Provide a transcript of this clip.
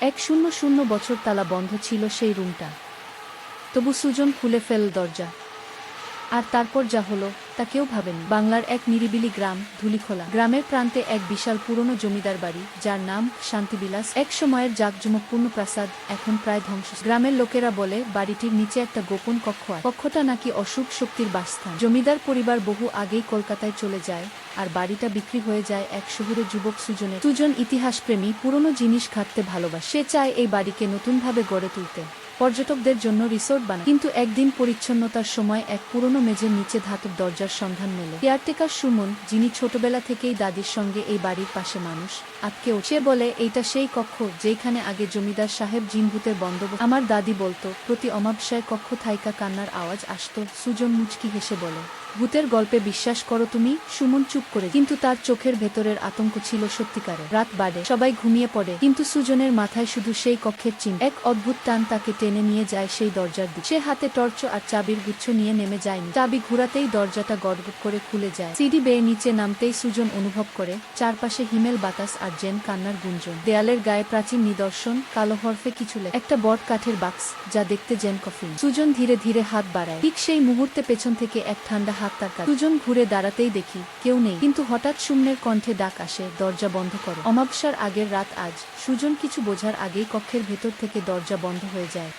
এক শূন্য শূন্য বছর তালা বন্ধ ছিল সেই রুমটা। তবু সুজন খুলে ফেল দরজা। আর তারপর যা হলো, তা কেউ ভাবেনি। বাংলার এক নিরিবিলি গ্রাম, ধুলিখোলা। গ্রামের প্রান্তে এক বিশাল পুরনো জমিদার বাড়ি, যার নাম শান্তিবিলাস। এক সময়ের জাঁকজমকপূর্ণ প্রাসাদ এখন প্রায় ধ্বংস। গ্রামের লোকেরা বলে, বাড়িটির নিচে একটা গোপন কক্ষ কক্ষটা নাকি অসুখ শক্তির বাসস্থান। জমিদার পরিবার বহু আগেই কলকাতায় চলে যায়, আর বাড়িটা বিক্রি হয়ে যায় এক শহুরে যুবক সুজন ইতিহাসপ্রেমী, পুরনো জিনিস খাটতে ভালোবাসে। সে চায় এই বাড়িকে নতুনভাবে গড়ে তুলতে। পর্যটকদের জন্য রিসোর্ট বানায়। কিন্তু একদিন পরিচ্ছন্নতার সময় এক পুরনো মেঝের নিচে ধাতব দরজার সন্ধান মেলে। কেয়ারটেকার সুমন, যিনি ছোটবেলা থেকেই দাদির সঙ্গে এই বাড়ির পাশে মানুষ আজকেও সে বলে, এইটা সেই কক্ষ যেখানে আগে জমিদার সাহেব জিনভূতের বন্দোবস্ত আমার দাদি বলতো, প্রতি অমাবস্যায় কক্ষ থাইকা কান্নার আওয়াজ আসতো। সুজন মুচকি হেসে বলে, ভূতের গল্পে বিশ্বাস করো তুমি? সুমন চুপ করে, কিন্তু তার চোখের ভেতরের আতঙ্ক ছিল সত্যিকারের। রাত বাড়ে, সবাই ঘুমিয়ে পড়ে, কিন্তু সুজনের মাথায় শুধু সেই কক্ষের চিহ্ন। এক অদ্ভুত টান তাকে টেনে নিয়ে যায় সেই দরজার দিকে। সে হাতে টর্চ আর চাবির গুচ্ছ নিয়ে নেমে যায়নি। চাবি ঘুরাতেই দরজাটা গড়গড় করে খুলে যায়। সিডি বেয়ে নিচে নামতেই সুজন অনুভব করে, চারপাশে হিমেল বাতাস আর জেন কান্নার গুঞ্জন। দেয়ালের গায়ে প্রাচীন নিদর্শন, কালো হরফে কিছু লেখা। একটা বট কাঠের বাক্স, যা দেখতে জেন কফিন। সুজন ধীরে ধীরে হাত বাড়ায়। ঠিক সেই মুহূর্তে পেছন থেকে এক ঠান্ডা হাত তার কাছে। সুজন ঘুরে দাঁড়াতেই দেখি, কেউ নেই। কিন্তু হঠাৎ শূন্যের কণ্ঠে ডাক আসে, দরজা বন্ধ করো। অমাবস্যার আগের রাত আজ। সুজন কিছু বোঝার আগেই কক্ষের ভেতর থেকে দরজা বন্ধ হয়ে যায়।